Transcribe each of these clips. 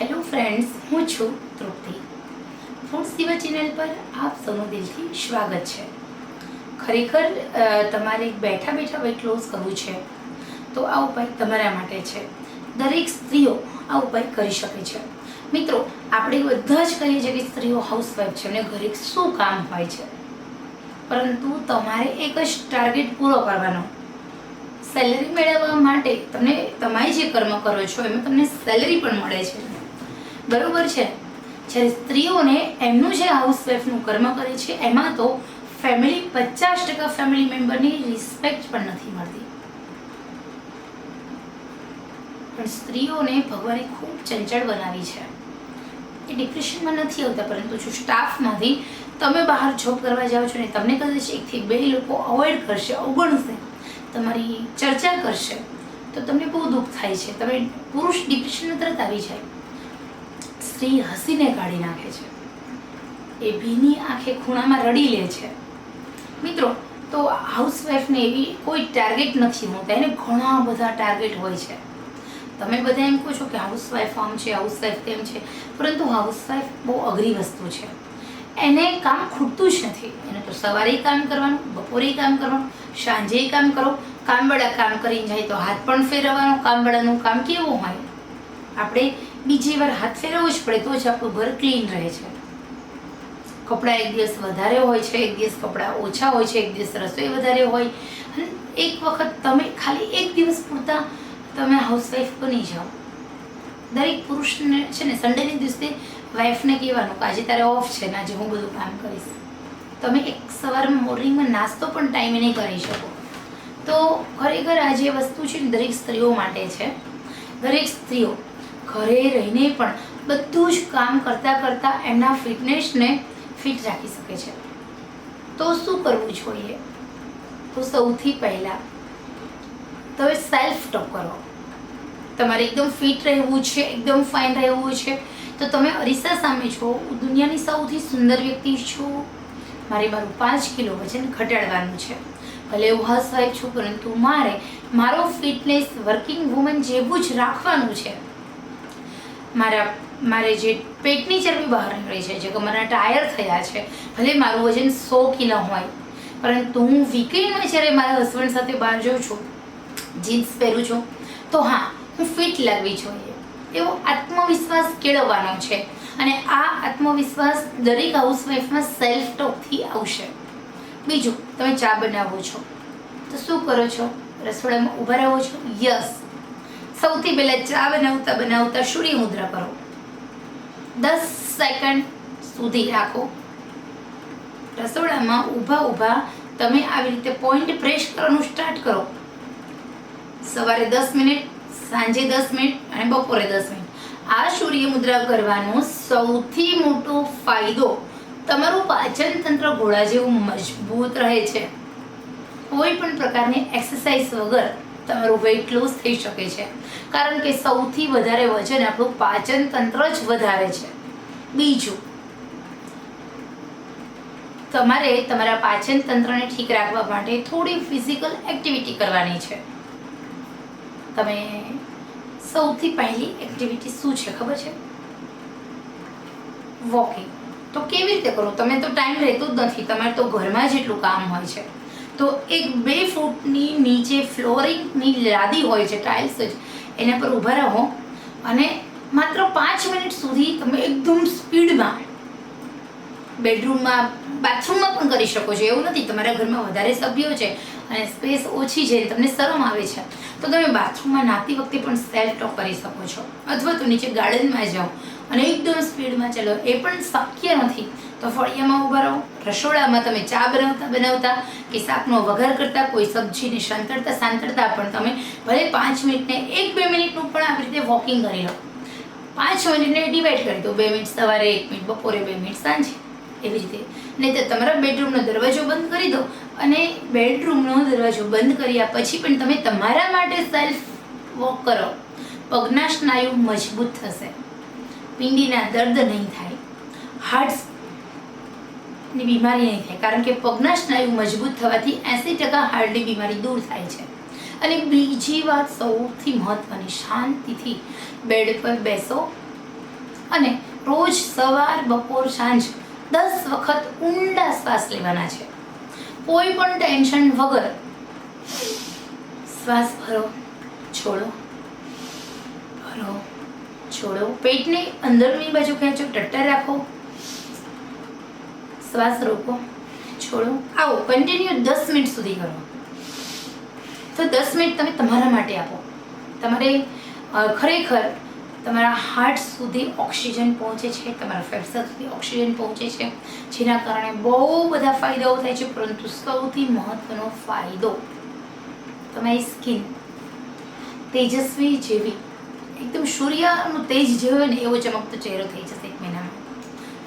Hello friends હું છું તૃપ્તિ. Food સેવા ચેનલ પર આપ સૌનું દિલથી સ્વાગત છે. ખરેખર તમારે બેઠા બેઠા વેટ લોસ કરવું છે. તો આ ઉપાય તમારા માટે છે. દરેક સ્ત્રીઓ આ ઉપાય કરી શકે છે. મિત્રો, આપણે બધા જ કહીએ છીએ કે સ્ત્રીઓ હાઉસવાઈફ છે અને ઘરે શું કામ હોય છે. પરંતુ તમારે એક જ ટાર્ગેટ પૂરો કરવાનો. સેલરી મેળવવા માટે તમને તમારી જે કર્મ કરો છો એમાં તમને સેલરી પણ મળે છે. બરોબર છે? જ્યારે સ્ત્રીઓને એમનું જે હાઉસવાઈફનું કર્મ કરે છે, એમાં તો ફેમિલી પચાસ ટકા ફેમિલી મેમ્બરની રિસ્પેક્ટ પણ નથી મળતી. પણ સ્ત્રીઓને ભગવાને ખૂબ ચંચળ બનાવી છે. એ ડિપ્રેશનમાં નથી આવતા, પરંતુ જો સ્ટાફમાંથી તમે બહાર જોબ કરવા જાઓ છો ને તમને કદાચ એકથી બે લોકો અવોઇડ કરશે, અવગણશે, તમારી ચર્ચા કરશે, તો તમને બહુ દુઃખ થાય છે. તમે પુરુષ ડિપ્રેશનમાં તરત આવી જાય. સ્ત્રી હસીને કાઢી નાખે છે. એ ભીની આંખે ખૂણામાં રડી લે છે. મિત્રો, તો હાઉસવાઈફને એવી કોઈ ટાર્ગેટ નથી હોતા. એને ઘણા બધા ટાર્ગેટ હોય છે. તમે બધા એમ કહો છો કે હાઉસવાઈફ આમ છે હાઉસવાઈફ તેમ છે, પરંતુ હાઉસવાઈફ બહુ અઘરી વસ્તુ છે. એને કામ ખૂટતું જ નથી. એને તો સવારે કામ કરવાનું, બપોરે કામ કરવાનું, સાંજે કામ કરો. કામવાળા કામ કરીને જાય તો હાથ પણ ફેરવવાનો, કામવાળાનું કામ કેવું હોય? આપણે બીજી વાર હાથ ફેરવવો જ પડે, તો જ આપણું ઘર ક્લીન રહે છે. કપડાં એક દિવસ વધારે હોય છે, એક દિવસ કપડાં ઓછા હોય છે, એક દિવસ રસોઈ વધારે હોય. અને એક વખત તમે ખાલી એક દિવસ પૂરતા તમે હાઉસવાઈફ બની જાઓ. દરેક પુરુષને છે ને સન્ડેના દિવસે વાઈફને કહેવાનું કે આજે તારે ઓફ છે ને, આજે હું બધું કામ કરીશ. તમે એક સવાર મોર્નિંગમાં નાસ્તો પણ ટાઈમે નહીં કરી શકો. તો ખરેખર આ જે વસ્તુ છે ને, દરેક સ્ત્રીઓ માટે છે. દરેક સ્ત્રીઓ ઘરે રહીને પણ બધું જ કામ કરતાં કરતાં એમના ફિટનેસને ફિટ રાખી શકે છે. તો શું કરવું જોઈએ? તો સૌથી પહેલાં તમે સેલ્ફ ટોક કરો. તમારે એકદમ ફિટ રહેવું છે, એકદમ ફાઇન રહેવું છે, તો તમે અરીસા સામે છો, હું દુનિયાની સૌથી સુંદર વ્યક્તિ છું. મારે મારું પાંચ કિલો વજન ઘટાડવાનું છે. ભલે હું હાઉસવાઈફ છું, પરંતુ મારે મારો ફિટનેસ વર્કિંગ વુમન જેવું જ રાખવાનું છે. મારા, મારે જે પેટની ચરબી બહાર નીકળી છે, જે કમરના ટાયર થયા છે, ભલે મારું વજન સો કિલો હોય, પરંતુ હું વીકેન્ડમાં જ્યારે મારા હસબન્ડ સાથે બહાર જઉં છું જીન્સ પહેરું છું, તો હા, હું ફિટ લાગવી જોઈએ. એવો આત્મવિશ્વાસ કેળવવાનો છે અને આ આત્મવિશ્વાસ દરેક હાઉસવાઈફમાં સેલ્ફ ટોકથી આવશે. બીજું, તમે ચા બનાવો છો, તો શું કરો છો? રસોડામાં ઊભા રહો છો? યસ સૌથી પહેલાં ચા બનાવતા બનાવતા સૂર્ય મુદ્રા કરો દસ સેકન્ડ સુધી રાખો. રસોડામાં ઊભા ઊભા તમે આવી રીતે પોઈન્ટ પ્રેસ કરવાનું સ્ટાર્ટ કરો. સવારે દસ મિનિટ સાંજે દસ મિનિટ અને બપોરે દસ મિનિટ આ સૂર્ય મુદ્રા કરવાનો સૌથી મોટો ફાયદો તમારું પાચન તંત્ર ઘોડા જેવું મજબૂત રહે છે. કોઈ પણ પ્રકારની એક્સરસાઇઝ વગર તમારું વેઇટ લોસ થઈ શકે છે. કારણ કે સૌથી વધારે વજન આપણું પાચન તંત્ર જ વધારે છે. બીજું, તમારે તમારા પાચન તંત્રને ઠીક રાખવા માટે થોડી ફિઝિકલ એક્ટિવિટી કરવાની છે. તમે સૌથી પહેલી એક્ટિવિટી શું છે ખબર છે? વોકિંગ તો કેવી રીતે કરો? તમે તો ટાઈમ રહેતો જ નથી. તમારે તો ઘરમાં જેટલું કામ હોય છે. તો એક બે ફૂટની નીચે ફ્લોરિંગની લાદી હોય છે ટાઇલ્સ જ, એના પર ઊભા રહો અને માત્ર પાંચ મિનિટ સુધી તમે એકદમ સ્પીડમાં બેડરૂમમાં, બાથરૂમમાં પણ કરી શકો છો. એવું નથી, તમારા ઘરમાં વધારે સભ્યો છે અને સ્પેસ ઓછી છે, તમને શરમ આવે છે. તો તમે બાથરૂમમાં નાતી વખતે પણ સેલ્ફ ટોક કરી શકો છો. અથવા તો નીચે ગાર્ડનમાં જાઓ અને એકદમ સ્પીડમાં ચલો, એ પણ શક્ય નથી. તો ફળિયામાં ઊભા રહો. રસોડામાં તમે ચા બનાવતા બનાવતા, કે શાકનો વઘાર કરતા, કોઈ સબ્જીને શાંતરતા શાંતળતા પણ તમે ભલે પાંચ મિનિટને એક બે મિનિટનું પણ આવી રીતે વોકિંગ કરી લો. પાંચ મિનિટને ડિવાઈડ કરી દો. બે મિનિટ સવારે, એક મિનિટ બપોરે, બે મિનિટ સાંજે. એવી રીતે. નહીં તો તમારા બેડરૂમનો દરવાજો બંધ કરી દો અને બેડરૂમનો દરવાજો બંધ કર્યા પછી પણ તમે તમારા માટે સેલ્ફ વોક કરો. પગના સ્નાયુ મજબૂત થશે. પિંડીના દર્દ નહીં થાય. હાર્ટ ની બીમારી નહીં થાય, કારણ કે પગના સ્નાયુ મજબૂત થવાથી એંસી ટકા હાર્ટની બીમારી દૂર થાય છે. અને બીજી વાત સૌથી મહત્વની, શાંતિથી બેડ પર બેસો અને રોજ સવાર, બપોર, સાંજ દસ વખત ઊંડા શ્વાસ લેવાના છે. કોઈ પણ ટેન્શન વગર શ્વાસ ભરો, છોડો ભરો, છોડો. પેટને અંદરની બાજુ ખેંચો, ટટ્ટર રાખો. શ્વાસ રોકો, છોડો. આવો કન્ટિન્યુ દસ મિનિટ સુધી કરો. તો દસ મિનિટ તમે તમારા માટે આપો. તમારે ખરેખર તમારા હાર્ટ સુધી ઓક્સિજન પહોંચે છે, તમારા ફેફસા સુધી ઓક્સિજન પહોંચે છે, જેના કારણે બહુ બધા ફાયદાઓ થાય છે, પરંતુ સૌથી મહત્વનો ફાયદો તમારી સ્કિન તેજસ્વી જેવી, એકદમ સૂર્યનું તેજ જે હોય ને એવો ચમકતો ચહેરો થઈ જશે એક મહિનામાં.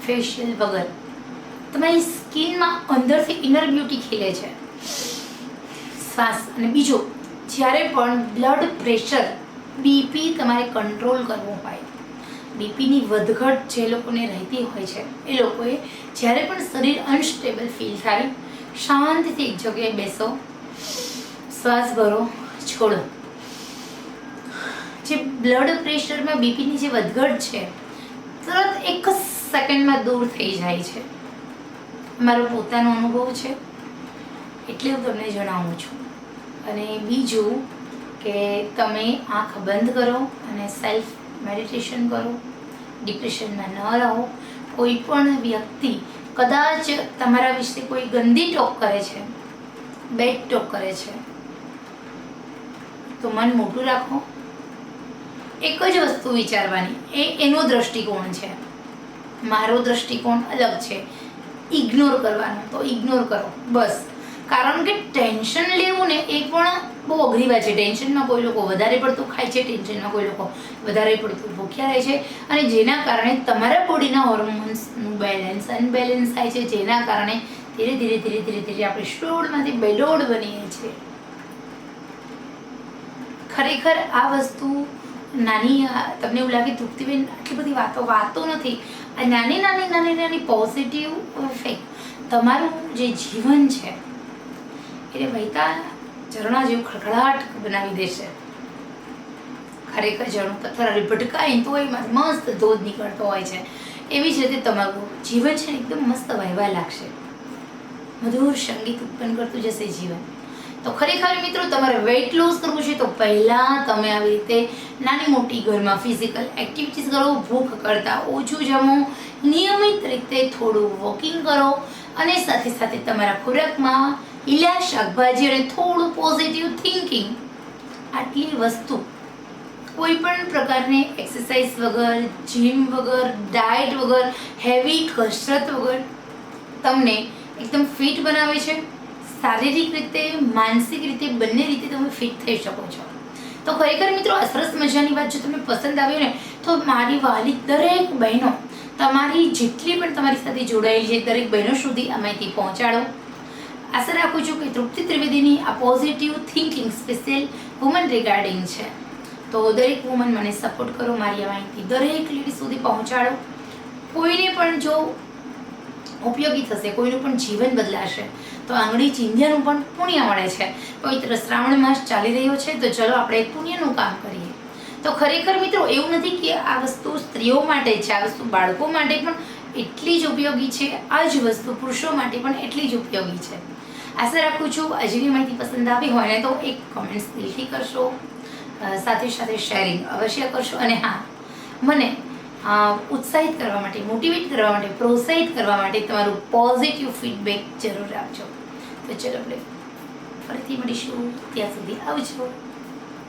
ફેશિયલ વગર. તમારી સ્કિનમાં અંદરથી ઇનર બ્યુટી ખીલે છે. શ્વાસ અને બીજું, જ્યારે પણ બ્લડ પ્રેશર બીપી તમારે કંટ્રોલ કરવું હોય. બીપીની વધઘટ જે લોકોને રહેતી હોય છે, એ લોકોએ જ્યારે પણ શરીર અનસ્ટેબલ ફીલ થાય, શાંતિથી એક જગ્યાએ બેસો, શ્વાસ ભરો, છોડો. જે બ્લડ પ્રેશરમાં બીપીની જે વધઘટ છે, તરત એક જ સેકન્ડમાં દૂર થઈ જાય છે. મારો પોતાનો અનુભવ છે, એટલે હું તમને જણાવું છું. અને બીજું કે તમે આંખ બંધ કરો અને સેલ્ફ મેડિટેશન કરો ડિપ્રેશનમાં ન રહો. કોઈ પણ વ્યક્તિ કદાચ તમારા વિશે કોઈ ગંદી ટોક કરે છે બેડ ટોક કરે છે, તો મન મોટું રાખો. એક જ વસ્તુ વિચારવાની, એ એનો દ્રષ્ટિકોણ છે. મારો દ્રષ્ટિકોણ અલગ છે. ઇગ્નોર કરવાનો. તો ઇગ્નોર કરો. બસ. કારણ કે ટેન્શન લેવું ને એ પણ બહુ અઘરી વાત છે. ટેન્શનમાં કોઈ લોકો વધારે પડતું ખાય છે ટેન્શનમાં કોઈ લોકો વધારે પડતું ભૂખ્યા રહે છે. અને જેના કારણે તમારા બોડીના હોર્મોન્સનું બેલેન્સ અનબેલેન્સ થાય છે. જેના કારણે ધીરે ધીરે ધીરે ધીરે ધીરે આપણે સ્ટોડમાંથી બેલોડ બનીએ છીએ. ખરેખર આ વસ્તુ નાની, તમને એવું લાગે તૃપ્તિબેન આટલી બધી વાતો વાતો નથી. આ નાની નાની નાની નાની પોઝિટિવ ઇફેક્ટ તમારું જે જીવન છે, એને વહેતા ઝરણા જેવું ખડખડાટ બનાવી દેશે. ખરેખર ઝરણું પથ્થર ભટકાય તો એમાં મસ્ત ધોધ નીકળતો હોય છે. એવી જ રીતે તમારું જીવન છે ને એકદમ મસ્ત વહેવા લાગશે. મધુર સંગીત ઉત્પન્ન કરતું જશે જીવન. તો ખરેખર મિત્રો, તમારે વેઇટ લોસ કરવું છે તો પહેલાં તમે આવી રીતે નાની મોટી ઘરમાં ફિઝિકલ એક્ટિવિટીઝ કરો, ભૂખ કરતાં ઓછું જમો, નિયમિત રીતે થોડું વોકિંગ કરો અને સાથે સાથે તમારા ખોરાકમાં લીલા શાકભાજી અને થોડું પોઝિટિવ થિંકિંગ આટલી વસ્તુ કોઈ પણ પ્રકારની એક્સરસાઇઝ વગર જીમ વગર ડાયટ વગર હેવી કસરત વગર તમને એકદમ ફિટ બનાવે છે. શારીરિક રીતે, માનસિક રીતે, બંને રીતે તમે ફિટ થઈ શકો છો. તો ખરેખર મિત્રો, આ સરસ મજાની વાત જો તમને પસંદ આવ્યો ને, તો મારી વાલી દરેક બહેનો, તમારી જેટલી પણ તમારી સાથે જોડાયેલી છે, દરેક બહેનો સુધી માહિતી પહોંચાડો. આશા રાખું છું કે તૃપ્તિ ત્રિવેદીની આ positive thinking special woman regarding છે. તો દરેક વુમન મને સપોર્ટ કરો, મારી આ માહિતી દરેક લેડી સુધી પહોંચાડો. કોઈને પણ જો ઉપયોગી થશે, કોઈનું પણ જીવન બદલાશે તો આંગળી ચિંધ્યાનું પણ પુણ્ય મળે છે. પવિત્ર શ્રાવણ માસ ચાલી રહ્યો છે, તો ચલો આપણે પુણ્યનું કામ કરીએ. તો ખરેખર મિત્રો, એવું નથી કે આ વસ્તુ સ્ત્રીઓ માટે છે, આ વસ્તુ બાળકો માટે પણ એટલી જ ઉપયોગી છે, આ જ વસ્તુ પુરુષો માટે પણ એટલી જ ઉપયોગી છે. આશા રાખું છું આજની માહિતી પસંદ આવી હોય ને તો એક કોમેન્ટ્સ દિલથી કરશો. સાથે સાથે શેરિંગ અવશ્ય કરશો. અને હા, મને ઉત્સાહિત કરવા માટે મોટિવેટ કરવા માટે, પ્રોત્સાહિત કરવા માટે તમારું પોઝિટિવ ફીડબેક જરૂર આપજો. તો ચલો આપણે ફરીથી મળીશું. ત્યાં સુધી આવજો.